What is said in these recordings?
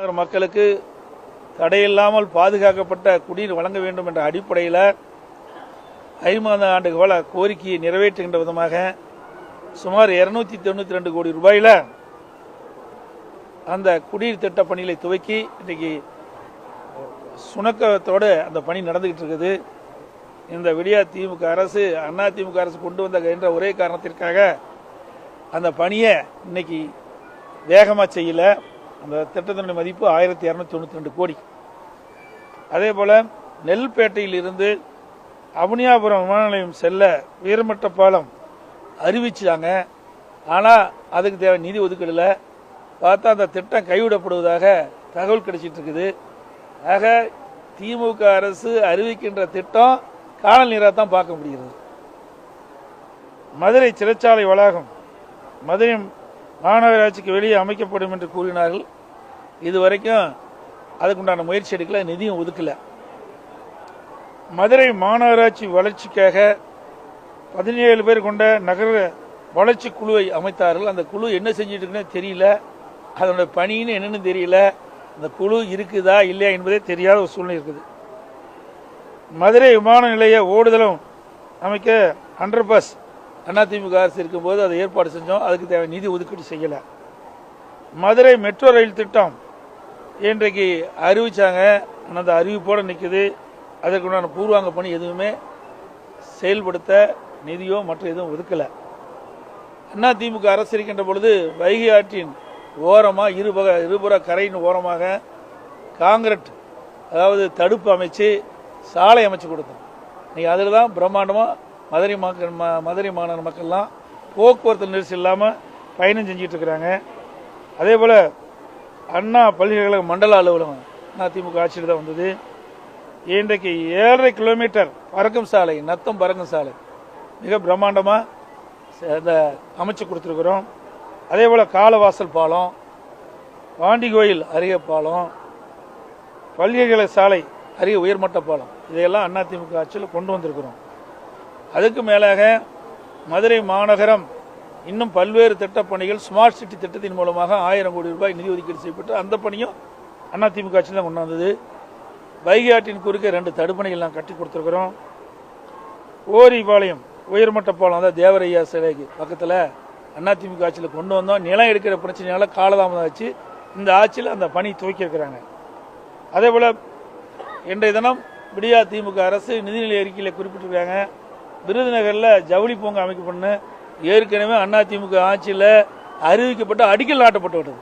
நகர் மக்களுக்கு தடையில்லாமல் பாதுகாக்கப்பட்ட குடிநீர் வழங்க வேண்டும் என்ற அடிப்படையில் ஐம்பது ஆண்டு கால கோரிக்கையை நிறைவேற்றுகின்ற விதமாக சுமார் இருநூத்தி தொண்ணூத்தி ரெண்டு கோடி ரூபாயில அந்த குடிநீர் திட்ட பணிகளை துவக்கி இன்றைக்கு சுணக்கத்தோடு அந்த பணி நடந்துகிட்டு இருக்குது. இந்த விடியா திமுக அரசு அண்ணா திமுக அரசு கொண்டு வந்த என்ற ஒரே காரணத்திற்காக அந்த பணியை இன்னைக்கு வேகமாக செய்யல. அந்த திட்டத்தினுடைய மதிப்பு ஆயிரத்தி இரநூத்தி தொண்ணூற்றி ரெண்டு கோடி. அதே போல நெல்பேட்டையிலிருந்து அவனியாபுரம் விமான நிலையம் செல்ல உயர்மட்ட பாலம் அறிவிச்சாங்க. ஆனால் அதுக்கு தேவை நிதி ஒதுக்கீடில். பார்த்தா அந்த திட்டம் கைவிடப்படுவதாக தகவல் கிடைச்சிட்டு இருக்குது. ஆக திமுக அரசு அறிவிக்கின்ற திட்டம் காணல் நீராக தான் பார்க்க முடிகிறது. மதுரை சிறைச்சாலை வளாகம் மதுரை மாநகராட்சிக்கு வெளியே அமைக்கப்படும் என்று கூறினார்கள். இதுவரைக்கும் அதுக்குண்டான முயற்சி எடுக்கல நிதியும் ஒதுக்கல. மதுரை மாநகராட்சி வளர்ச்சிக்காக பதினேழு பேர் கொண்ட நகர வளர்ச்சி குழுவை அமைத்தார்கள். அந்த குழு என்ன செஞ்சிட்டு இருக்குன்னு தெரியல. அதனுடைய பணின்னு என்னன்னு தெரியல. அந்த குழு இருக்குதா இல்லையா என்பதே தெரியாத ஒரு சூழ்நிலை இருக்குது. மதுரை விமான நிலைய ஓடுதளம் அமைக்க அண்டர் பாஸ் அதிமுக அரசு இருக்கும்போது அதை ஏற்பாடு செஞ்சோம். அதுக்கு தேவை நிதி ஒதுக்கீடு செய்யலை. மதுரை மெட்ரோ ரயில் திட்டம் இன்றைக்கு அறிவித்தாங்க ஆனால் அந்த அறிவிப்போடு நிற்குது அதற்குண்டான பூர்வாங்க பணி எதுவுமே செயல்படுத்த நிதியோ மற்ற எதுவும் ஒதுக்கலை. அண்ணா அரசு இருக்கின்ற பொழுது வைகை ஆற்றின் ஓரமாக இருபக இருபுற கரையின் ஓரமாக காங்கிரட் அதாவது தடுப்பு அமைச்சு சாலை அமைச்சு கொடுத்தோம் இன்றைக்கி அதில் தான் பிரம்மாண்டமாக மதுரை மக்கள் ம- மதுரை மாநகர மக்கள்லாம் போக்குவரத்து நெரிசல் இல்லாமல் பயணம் செஞ்சிட்ருக்கிறாங்க. அதே போல் அண்ணா பல்கலைக்கழக மண்டல அலுவலகம் அதிமுக ஆட்சியில் தான் வந்தது. இன்றைக்கு ஏழரை கிலோமீட்டர் பறக்கும் சாலை நத்தம் பறக்கும் சாலை. மிக பிரம்மாண்டமாக அந்த அமைச்சு கொடுத்துருக்குறோம். அதே போல் காலவாசல் பாலம் பாண்டி கோயில் அருகே பாலம் பல்கலைக்கழக சாலை அருகே உயர்மட்ட பாலம் இதையெல்லாம் அதிமுக ஆட்சியில் கொண்டு வந்திருக்கிறோம். அதுக்கு மேலாக மதுரை மாநகரம் இன்னும் பல்வேறு திட்டப் பணிகள் ஸ்மார்ட் சிட்டி திட்டத்தின் மூலமாக ஆயிரம் கோடி ரூபாய் நிதி ஒதுக்கீடு செய்யப்பட்டு அந்த பணியும் அதிமுக ஆட்சியில் தான் கொண்டு வந்தது. வைகை ஆற்றின் குறுக்கே ரெண்டு தடுப்பணைகள் நான் கட்டி கொடுத்துருக்குறோம். ஓரிபாளையம் உயர்மட்ட பாலம் தான் தேவரையா சிலைக்கு பக்கத்தில் அதிமுக ஆட்சியில் கொண்டு வந்தோம். நிலம் எடுக்கிற பிரச்சனையால் காலதாமதம் ஆச்சு. இந்த ஆட்சியில் அந்த பணி துவக்கி இருக்கிறாங்க. அதே போல் இன்றைய தினம் விடியா திமுக அரசு நிதிநிலை அறிக்கையில் குறிப்பிட்டிருக்காங்க. விருதுநகரில் ஜவுளி பூங்கா அமைக்கப்படணும் ஏற்கனவே அதிமுக ஆட்சியில் அறிவிக்கப்பட்டு அடிக்கல் நாட்டப்பட்டு விட்டது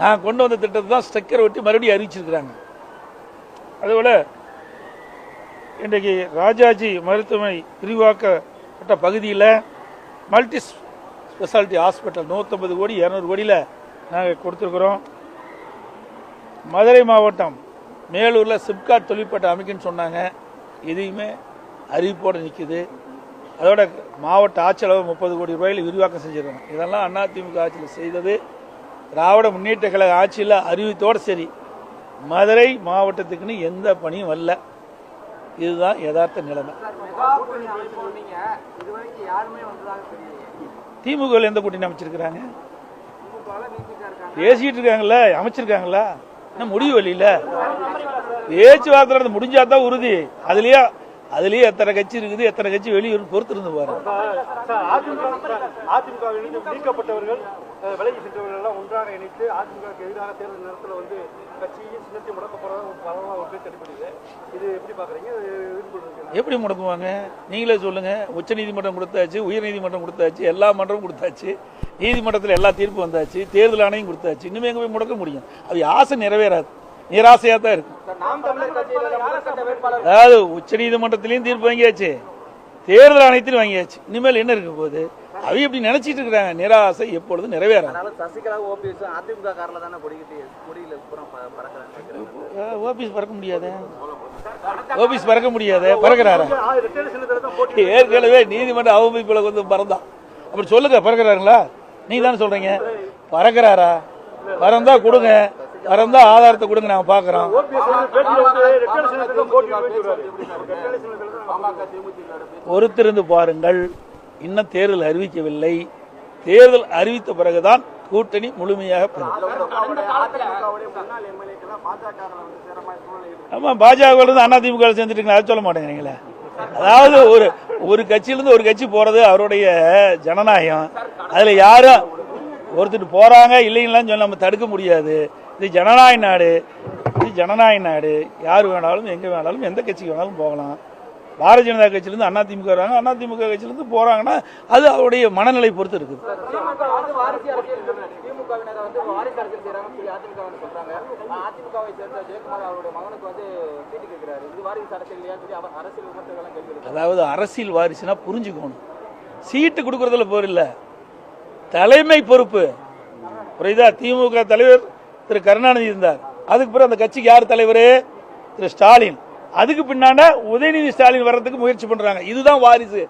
நான் கொண்டு வந்த திட்டத்தை தான் ஸ்டெக்கர் ஒட்டி மறுபடியும் அறிவிச்சிருக்கிறாங்க. அதுபோல் இன்றைக்கு ராஜாஜி மருத்துவமனை விரிவாக்கப்பட்ட பகுதியில் மல்டி ஸ்பெஷாலிட்டி ஹாஸ்பிட்டல் நூற்றம்பது கோடி இரநூறு கோடியில் நாங்கள் கொடுத்துருக்குறோம். மதுரை மாவட்டம் மேலூரில் சிப்காட் தொழிற்பேட்டை அமைக்குன்னு சொன்னாங்க. எதையுமே அறிவிப்போடு நிற்குது அதோட மாவட்ட ஆட்சியளவு முப்பது கோடி ரூபாயில் விரிவாக்கம் செஞ்சிருக்காங்க. இதெல்லாம் அதிமுக ஆட்சியில் செய்தது திராவிட முன்னேற்ற கழக ஆட்சியில் அறிவித்தோடு சரி. மதுரை மாவட்டத்துக்குன்னு எந்த பணியும் வரல. இதுதான் யதார்த்த நிலைமை. திமுக எந்த கூட்டணி அமைச்சிருக்கிறாங்க? பேசிட்டு இருக்காங்கல்ல அமைச்சிருக்காங்களா? இன்னும் முடிவு வழியில பேச்சுவார்த்தை நடந்து முடிஞ்சாதான் உறுதி. அதுலயே அதுலயே எத்தனை கட்சி இருக்குது எத்தனை கட்சி வெளியூர் பொறுத்து இருந்து பாரு அதிமுக அதிமுகவிலிருந்து நீக்கப்பட்டவர்கள் விலகி சென்றவர்கள் எல்லாம் ஒன்றாக இணைத்து அதிமுகவுக்கு எதிராக தேர்தல் நேரத்தில் வந்து கட்சியும் சின்னத்தை முடக்க போறதா இது எப்படி பாக்குறீங்க? எப்படி முடக்குவாங்க? நீங்களே சொல்லுங்க. உச்ச நீதிமன்றம் கொடுத்தாச்சு உயர் நீதிமன்றம் கொடுத்தாச்சு எல்லா மன்றமும் கொடுத்தாச்சு. நீதிமன்றத்தில் எல்லா தீர்ப்பு வந்தாச்சு தேர்தல் ஆணையம் கொடுத்தாச்சு. இன்னுமே எங்க போய் முடக்க முடியும்? அது ஆசை நிறைவேறாது. நிராசையா தான் இருக்கும் வேட்பாளர். அதாவது உச்ச நீதிமன்றத்திலையும் தீர்ப்பு வாங்கியாச்சு. தேர்தல் ஆணையத்திலும் வாங்கியாச்சு. இனிமேல் என்ன இருக்க போகுது? அவை இப்படி நினைச்சிட்டு இருக்கிறாங்க. நிராசை அதனால சசிகலா ஓபிஎஸ் பறக்க முடியாது? ஓபிஎஸ் பறக்க முடியாது? பறக்கிறாரா? ஏற்கனவே நீதிமன்ற அவமதிப்புல வந்து பறந்தான் அப்படி சொல்லுங்க பறக்கிறாருங்களா? நீங்க தானே சொல்றீங்க. பறக்கிறாரா? பறந்தா கொடுங்க. பறந்தா ஆதாரத்தை கொடுங்க நாங்க பாக்குறோம். பொறுத்திருந்து பாருங்கள் இன்னும் தேர்தல் அறிவிக்கவில்லை. தேர்தல் அறிவித்த பிறகுதான் கூட்டணி முழுமையாக பெறும் ஆமா பாஜக இருந்து திமுக சேர்ந்துட்டு சேர்ந்துட்டீங்களா சொல்ல மாட்டேங்கிறீங்களே. அதாவது ஒரு ஒரு கட்சியிலிருந்து ஒரு கட்சி போறது அவருடைய ஜனநாயகம். அதுல யாரும் ஒருத்தர் போறாங்க இல்லைங்களான்னு சொல்லி நம்ம தடுக்க முடியாது. இது ஜனநாயக நாடு. இது ஜனநாயக நாடு. யார் வேணாலும் எங்கே வேணாலும் எந்த கட்சிக்கு வேணாலும் போகலாம். பாரதிய ஜனதா அண்ணா திமுக வராங்க. அண்ணா திமுக கட்சியிலேருந்து போகிறாங்கன்னா அது அவருடைய மனநிலை பொறுத்து இருக்குது. அதாவது அரசியல் வாரிசுனா புரிஞ்சுக்கணும். சீட்டு கொடுக்கறதுல போரில்ல தலைமை பொறுப்பு. புரியுதா? திமுக தலைவர் திரு கருணாநிதி இருந்தார். அதுக்கு பிறகு அந்த கட்சிக்கு யார் தலைவர்? திரு ஸ்டாலின். அதுக்கு பின்னாண்ட உதயநிதி ஸ்டாலின் வர்றதுக்கு முயற்சி பண்றாங்க. இதுதான் வாரிசு.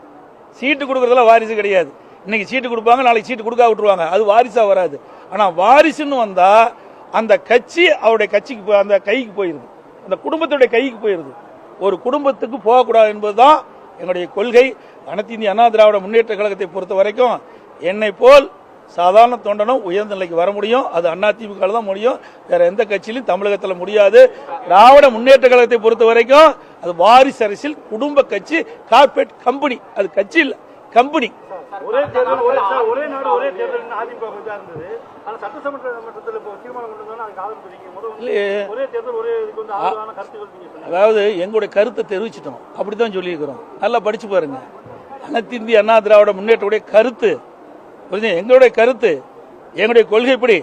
சீட்டு கொடுக்கறதுல வாரிசு கிடையாது. இன்னைக்கு சீட்டு கொடுப்பாங்க நாளைக்கு சீட்டு கொடுக்க விட்டுருவாங்க. அது வாரிசா வராது. ஆனா வாரிசுன்னு வந்தா அந்த கட்சி அவருடைய கட்சிக்கு அந்த கைக்கு போயிருது. அந்த குடும்பத்துடைய கைக்கு போயிருது. ஒரு குடும்பத்துக்கு போகக்கூடாது என்பதுதான் எங்களுடைய கொள்கை. அனைத்து இந்திய அண்ணா திராவிட முன்னேற்ற கழகத்தை பொறுத்த வரைக்கும் என்னை போல் சாதாரண தொண்டனும் உயர்ந்த நிலைக்கு வர முடியும். அது அண்ணா திமுக தான் முடியும். வேற எந்த கட்சியிலும் தமிழகத்தில் முடியாது. திராவிட முன்னேற்ற கழகத்தை பொறுத்த வரைக்கும் அது வாரிசு அரசியல் குடும்ப கட்சி கார்பரேட் கம்பெனி. அது கட்சி இல்ல கம்பெனி. அதிமுக அதாவது எங்களுடைய கருத்தை தெரிவிச்சிட்டோம். அப்படித்தான் சொல்லியிருக்கிறோம். நல்லா படிச்சு பாருங்க. அனைத்து இந்திய அண்ணா திராவிட முன்னேற்றக்கூடிய கருத்து. புரிஞ்சு எங்களுடைய கருத்து எங்களுடைய கொள்கைப்படி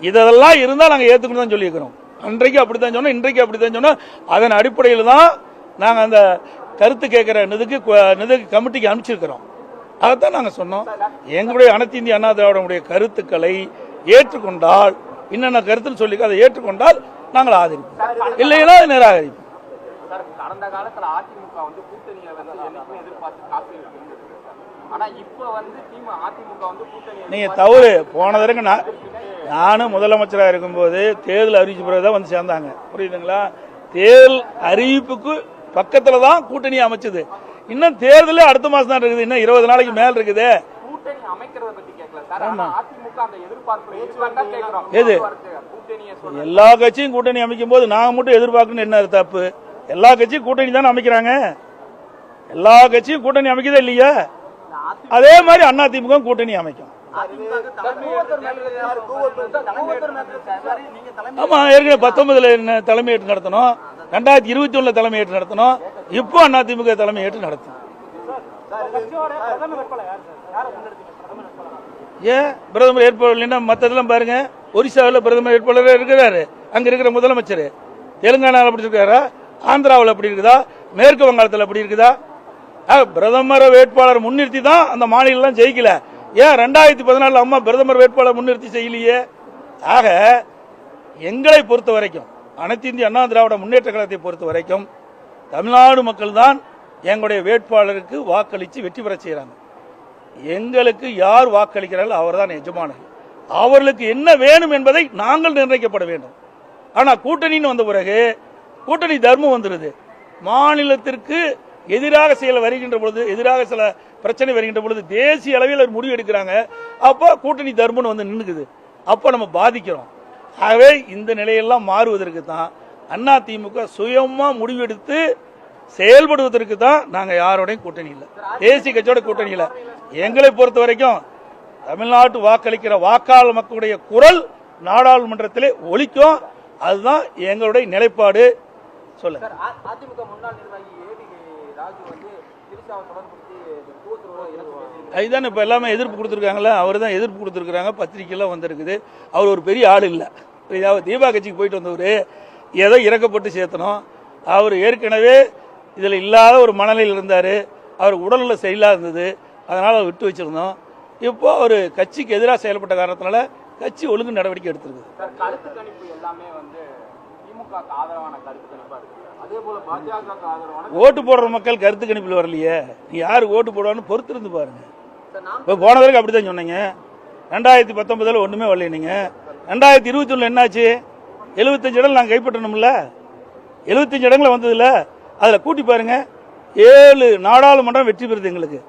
இதெல்லாம் இருந்தால் நாங்கள் ஏற்றுக்கணும் தான் சொல்லியிருக்கிறோம். அன்றைக்கு அப்படி தான் சொன்னோம் இன்றைக்கு அப்படித்தான் சொன்னோம். அதன் அடிப்படையில் தான் நாங்கள் அந்த கருத்து கேட்குற நிதிக்கு கொ- நிதிக்கு கமிட்டிக்கு அனுப்பிச்சிருக்கிறோம். அதைத்தான் நாங்கள் சொன்னோம். எங்களுடைய அனைத்து இந்திய அண்ணா திராவிடனுடைய கருத்துக்களை ஏற்றுக்கொண்டால் என்னென்ன கருத்துன்னு சொல்லி அதை ஏற்றுக்கொண்டால் நாங்கள் ஆதரிப்போம். இல்லைன்னா அதை நிராகரிப்போம். கடந்த காலத்தில் அதிமுக வந்து கூட்டணியை வந்து எதிர்பார்த்து நீங்க தவறு. போன தடவை நான் நானும் முதலமைச்சராக இருக்கும்போது தேர்தல் அறிவிச்ச பிறகு தான் வந்து சேர்ந்தாங்க. புரியுதுங்களா? தேர்தல் அறிவிப்புக்கு பக்கத்துல தான் கூட்டணி அமைச்சது. இன்னும் தேர்தலே அடுத்த மாசம் தான் இருக்குது. இன்னும் இருபது நாளைக்கு மேல இருக்குது. எது? எல்லா கட்சியும் கூட்டணி அமைக்கும் போது நாங்க மட்டும் எதிர்பார்க்கணும் என்ன தப்பு? எல்லா கட்சியும் கூட்டணி தானே அமைக்கிறாங்க. எல்லா கட்சியும் கூட்டணி அமைக்கதே இல்லையா? அதே மாதிரி அண்ணா திமுக கூட்டணி அமைக்கும். ஆமா ஏற்கனவே பத்தொன்பதுல என்ன தலைமையேற்று நடத்தணும். ரெண்டாயிரத்தி இருபத்தி ஒண்ணுல தலைமையேற்று நடத்தணும். இப்போ அண்ணா திமுக தலைமையேற்று நடத்தும். ஏன்? பிரதமர் வேட்பாளர் இல்லைன்னா மற்றதெல்லாம் பாருங்க. ஒரிசாவில் பிரதமர் வேட்பாளர் இருக்கிறாரு. அங்க இருக்கிற முதலமைச்சர். தெலுங்கானாவில் அப்படி இருக்காரா? ஆந்திராவில் அப்படி இருக்குதா? மேற்கு வங்காளத்தில் அப்படி இருக்குதா? பிரதமர் வேட்பாளர் முன்னிறுத்தி தான் அந்த மாநிலம் ஜெயிக்கல. ஏன் ரெண்டாயிரத்தி பதினாலு அம்மா பிரதமர் வேட்பாளர் முன்னிறுத்தி செய்யலையே? ஆக எங்களை பொறுத்த வரைக்கும் அனைத்து இந்திய அண்ணா திராவிட முன்னேற்ற கழகத்தை பொறுத்த வரைக்கும் தமிழ்நாடு மக்கள் தான் எங்களுடைய வேட்பாளருக்கு வாக்களித்து வெற்றி பெற செய்கிறாங்க எங்களுக்கு யார் வாக்களிக்கிறார்கள் அவர்தான் எஜமானர். அவர்களுக்கு என்ன வேணும் என்பதை நாங்கள் நிர்ணயிக்கப்பட வேண்டும். ஆனால் கூட்டணின்னு வந்த பிறகு கூட்டணி தர்மம் வந்துடுது மாநிலத்திற்கு எதிராக செயல் வருகின்ற பொழுது எதிராக சில பிரச்சனை வருகின்ற பொழுது தேசிய அளவில் ஒரு முடிவு எடுக்கிறாங்க. அப்போ கூட்டணி தர்மம்னு வந்து நின்றுக்குது அப்போ நம்ம பாதிக்கிறோம். ஆகவே இந்த நிலையெல்லாம் மாறுவதற்கு தான் அண்ணா திமுக சுயமாக முடிவெடுத்து செயல்படுவதற்கு தான் நாங்கள் யாரோடையும் கூட்டணி இல்லை. தேசிய கட்சியோட கூட்டணி இல்லை. எங்களை பொறுத்த வரைக்கும் தமிழ்நாட்டு வாக்களிக்கிற வாக்காளர் மக்களுடைய குரல் நாடாளுமன்றத்திலே ஒழிக்கும் அதுதான் எங்களுடைய நிலைப்பாடு. சொல்லுங்க. அதிமுக முன்னாள் நிர்வாகி அதுதான் இப்போ எல்லாமே எதிர்ப்பு கொடுத்துருக்காங்களே அவர் தான் எதிர்ப்பு கொடுத்துருக்குறாங்க பத்திரிக்கைலாம் வந்திருக்குது. அவர் ஒரு பெரிய ஆள் இல்லை? அவர் தீபா கட்சிக்கு போயிட்டு வந்தவர் ஏதோ இறக்கப்பட்டு சேர்த்தணும். அவர் ஏற்கனவே இதில் இல்லாத ஒரு மனநிலையில் இருந்தார். அவர் உடல்நல சரியில்லாத இருந்தது. அதனால் அவர் விட்டு வச்சிருந்தோம். இப்போ அவர் கட்சிக்கு எதிராக செயல்பட்ட காரணத்தினால கட்சி ஒழுங்கு நடவடிக்கை எடுத்திருக்குது. ஓட்டு போடுற மக்கள் கருத்து கணிப்பில் வரலையே. நீ யாருக்கு ஓட்டு போடுவான்னு பொறுத்திருந்து பாருங்க. இப்போ போன தடவை அப்படி தான் சொன்னீங்க. ரெண்டாயிரத்தி பத்தொன்பதில் ஒன்றுமே வரல நீங்கள் ரெண்டாயிரத்தி இருபத்தி ஒன்றில் என்னாச்சு? எழுபத்தஞ்சு இடம் நாங்கள் கைப்பற்றணும்ல. எழுபத்தஞ்சு இடங்கள வந்ததில்ல அதில் கூட்டி பாருங்க. ஏழு நாடாளுமன்றம் வெற்றி பெறுது எங்களுக்கு.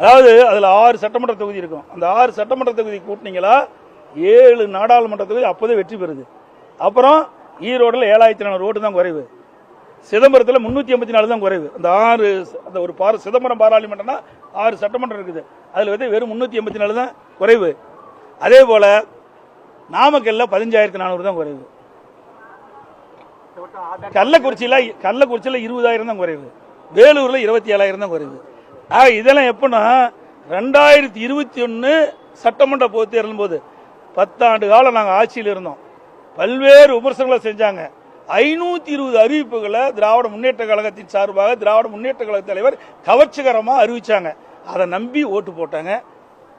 அதாவது அதில் ஆறு சட்டமன்ற தொகுதி இருக்கும். அந்த ஆறு சட்டமன்ற தொகுதி கூட்டினீங்களா ஏழு நாடாளுமன்றத்தில் அப்போதே வெற்றி பெறுது. அப்புறம் ஈரோடில் ஏழாயிரத்தி நானூறு ஓட்டு தான் குறைவு. சிதம்பரத்தில் முன்னூற்றி ஐம்பத்தி நாலு தான் குறைவு. அந்த ஆறு அந்த ஒரு பார சிதம்பரம் பாராளுமன்றம்னா ஆறு சட்டமன்றம் இருக்குது. அதில் வந்து வெறும் முன்னூற்றி எண்பத்தி நாலு தான் குறைவு. அதே போல் நாமக்கல்ல பதினஞ்சாயிரத்தி நானூறு தான் குறைவு. கள்ளக்குறிச்சியில் கள்ளக்குறிச்சியில் இருபதாயிரம் தான் குறைவு. வேலூரில் இருபத்தி ஏழாயிரம் தான் குறைவு. ஆக இதெல்லாம் எப்போன்னா ரெண்டாயிரத்தி இருபத்தி ஒன்று சட்டமன்ற பொதுத் தேர்தலும் போது பத்தாண்டு காலம் நாங்கள் ஆட்சியில் இருந்தோம். பல்வேறு விமர்சனங்களை செஞ்சாங்க. ஐநூத்தி இருபது அறிவிப்புகளை திராவிட முன்னேற்ற கழகத்தின் சார்பாக திராவிட முன்னேற்ற கழக தலைவர் கவர்ச்சிகரமாக அறிவிச்சாங்க. அதை நம்பி ஓட்டு போட்டாங்க.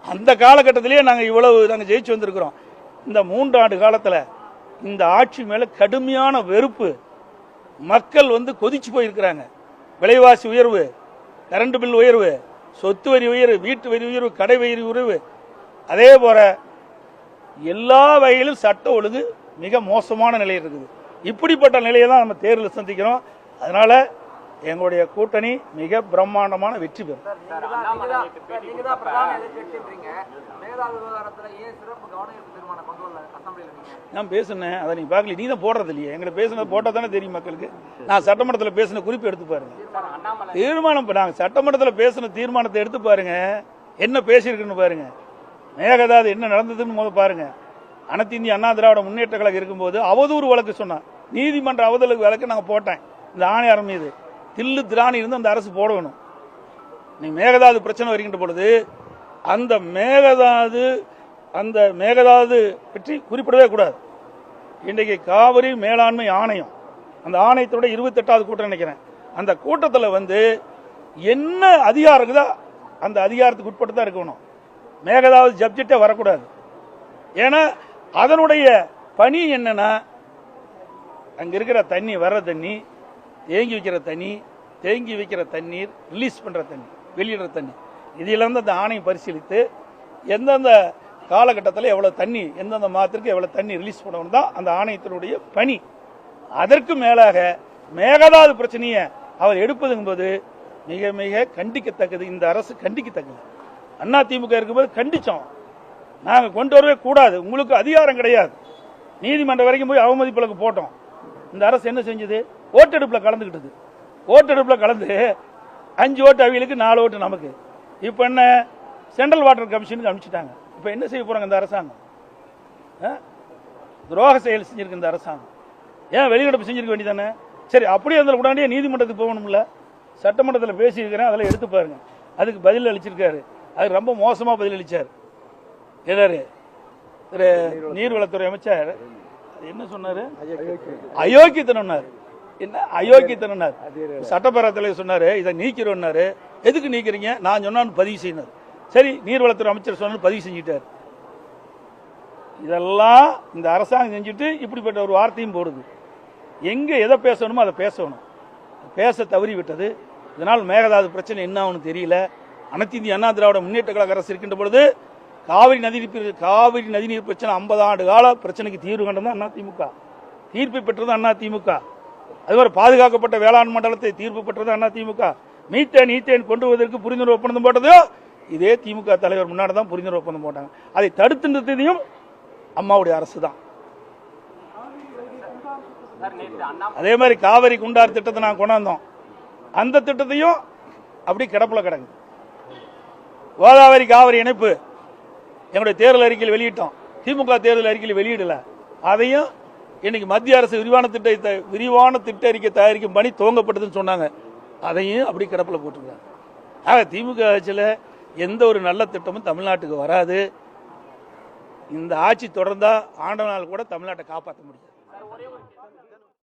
அந்த காலகட்டத்திலேயே நாங்கள் இவ்வளவு நாங்கள் ஜெயிச்சு வந்திருக்கிறோம். இந்த மூன்றாண்டு காலத்தில் இந்த ஆட்சி மேலே கடுமையான வெறுப்பு. மக்கள் வந்து கொதிச்சு போயிருக்கிறாங்க. விலைவாசி உயர்வு கரண்ட் பில் உயர்வு சொத்து வரி உயர்வு வீட்டு வரி உயர்வு கடை வரி உயர்வு. அதே போல எல்லா வகையிலும் சட்ட ஒழுங்கு மிக மோசமான நிலையில் இருக்குது. இப்படிப்பட்ட நிலையை தான் நம்ம தேர்தலில் சந்திக்கிறோம். அதனால எங்களுடைய கூட்டணி மிக பிரம்மாண்டமான வெற்றி பெறும். நான் பேசுனேன் அதை நீ பார்க்கல. நீ தான் போடுறது இல்லையே. எங்களை பேசுனது போட்டால் தானே தெரியும் மக்களுக்கு. நான் சட்டமன்றத்தில் பேசின குறிப்பு எடுத்து பாருங்க. தீர்மானம் இப்ப நாங்க சட்டமன்றத்தில் பேசின தீர்மானத்தை எடுத்து பாருங்க. என்ன பேசியிருக்குன்னு பாருங்க. மேகதாது என்ன நடந்ததுன்னு முத பாருங்க. அனைத்து இந்திய அண்ணா திராவிட முன்னேற்ற கழகம் இருக்கும்போது அவதூறு வழக்கு சொன்னான். நீதிமன்ற அவதூறு வழக்கு நாங்கள் போட்டேன். இந்த ஆணையார் மீது. தில்லு திராணி இருந்து அந்த அரசு போடணும். நீ மேகதாது பிரச்சனை வருகின்ற பொழுது அந்த மேகதாது அந்த மேகதாது பற்றி குறிப்பிடவே கூடாது. இன்றைக்கு காவிரி மேலாண்மை ஆணையம் அந்த ஆணையத்தோட இருபத்தெட்டாவது கூட்டம் நினைக்கிறேன். அந்த கூட்டத்தில் வந்து என்ன அதிகாரம் இருக்குதோ அந்த அதிகாரத்துக்கு உட்பட்டு தான் இருக்கணும். மேகதாவது சப்ஜெக்டே வரக்கூடாது. ஏன்னா அதனுடைய பணி என்னன்னா அங்க இருக்கிற தண்ணி வர்ற தண்ணி தேங்கி வைக்கிற தண்ணி தேங்கி வைக்கிற தண்ணீர் ரிலீஸ் பண்ற தண்ணி வெளியிடுற தண்ணி. இதிலிருந்து அந்த ஆணையம் பரிசீலித்து எந்தெந்த காலகட்டத்தில் எவ்வளவு தண்ணி எந்தெந்த மாதத்திற்கு எவ்வளவு தண்ணி ரிலீஸ் பண்ணணும் தான் அந்த ஆணையத்தினுடைய பணி. அதற்கு மேலாக மேகதாது பிரச்சனையை அவர் எடுப்பதுங்கும்போது மிக மிக கண்டிக்கத்தக்கது. இந்த அரசு கண்டிக்கத்தக்கது. அண்ணா திமுக இருக்கும்போது கண்டிச்சோம். நாங்கள் கொண்டு வரவே கூடாது. உங்களுக்கு அதிகாரம் கிடையாது. நீதிமன்றம் வரைக்கும் போய் அவமதிப்புகளுக்கு போட்டோம். இந்த அரசு என்ன செஞ்சது? ஓட்டெடுப்பில் கலந்துக்கிட்டது ஓட்டெடுப்பில் கலந்து அஞ்சு ஓட்டு அவிகளுக்கு நாலு ஓட்டு நமக்கு. இப்போ என்ன? சென்ட்ரல் வாட்டர் கமிஷனுக்கு அனுப்பிச்சிட்டாங்க. இப்போ என்ன செய்ய போகிறாங்க இந்த அரசாங்கம்? துரோக செயல் செஞ்சிருக்கு இந்த அரசாங்கம். ஏன் வெளிநடப்பு செஞ்சிருக்க வேண்டியதானே? சரி அப்படியே அதில் உடனடியே நீதிமன்றத்துக்கு போகணும்ல. சட்டமன்றத்தில் பேசியிருக்கிறேன் அதெல்லாம் எடுத்து பாருங்க. அதுக்கு பதில் அளிச்சிருக்காரு. அது ரொம்ப மோசமாக பதில் அளித்தார் எதாரு? திரு நீர்வளத்துறை அமைச்சர். என்ன சொன்னாரு? அயோக்கியத்தனம்னாரு என்ன? அயோக்கியத்தனம்னாரு சட்டப்பேரவை தலைவர் சொன்னாரு இதை நீக்கிறோம்னாரு எதுக்கு நீக்கிறீங்க? நான் சொன்னான்னு பதிவு செய்யினார் சரி நீர்வளத்துறை அமைச்சர் சொன்னாலும் பதிவு செஞ்சிட்டார். இதெல்லாம் இந்த அரசாங்கம் செஞ்சுட்டு இப்படிப்பட்ட ஒரு வார்த்தையும் போடுது. எங்க எதை பேசணுமோ அதை பேசணும். பேச தவறி விட்டது இதனால் மேகதாது பிரச்சனை என்ன ஆகும்னு தெரியல. அனைத்து இந்திய அண்ணா திராவிட முன்னேற்ற கழக அரசு இருக்கின்ற பொழுது காவிரி நதிநீர் பிர- காவிரி நதிநீர் பிரச்சனை 50 ஆண்டு கால பிரச்சனைக்கு தீர்வு கண்டது அண்ணா திமுக. தீர்ப்பு பெற்றது அண்ணா திமுக. அதுவரை பாதுகாக்கப்பட்ட வேளாண் மண்டலத்தை தீர்ப்பு பெற்றது அண்ணா திமுக. மீத்தேன் ஈத்தேன் கொண்டு வருவதற்கு புரிந்துணர்வு ஒப்பந்தம் போட்டதோ இதே திமுக தலைவர் முன்னாடி தான் புரிந்துணர்வு ஒப்பந்தம் போட்டாங்க. அதை தடுத்து நிறுத்தியதையும் அம்மாவுடைய அரசு தான் அதே மாதிரி காவிரி குண்டார் திட்டத்தை நான் கொண்டாந்தோம். அந்த திட்டத்தையும் அப்படி கிடப்பில் கிடங்கு கோதாவரி காவிரி இணைப்பு. எங்களுடைய தேர்தல் அறிக்கையில் வெளியிட்டோம். திமுக தேர்தல் அறிக்கையில் வெளியிடல. அதையும் இன்னைக்கு மத்திய அரசு விரிவான திட்டத்தை விரிவான திட்ட அறிக்கை தயாரிக்கும் பணி துவங்கப்பட்டதுன்னு சொன்னாங்க. அதையும் அப்படி கிடப்பில் போட்டிருக்காங்க. ஆக திமுக ஆட்சியில் எந்த ஒரு நல்ல திட்டமும் தமிழ்நாட்டுக்கு வராது. இந்த ஆட்சி தொடர்ந்தால் ஆண்டவனால் கூட தமிழ்நாட்டை காப்பாற்ற முடியும்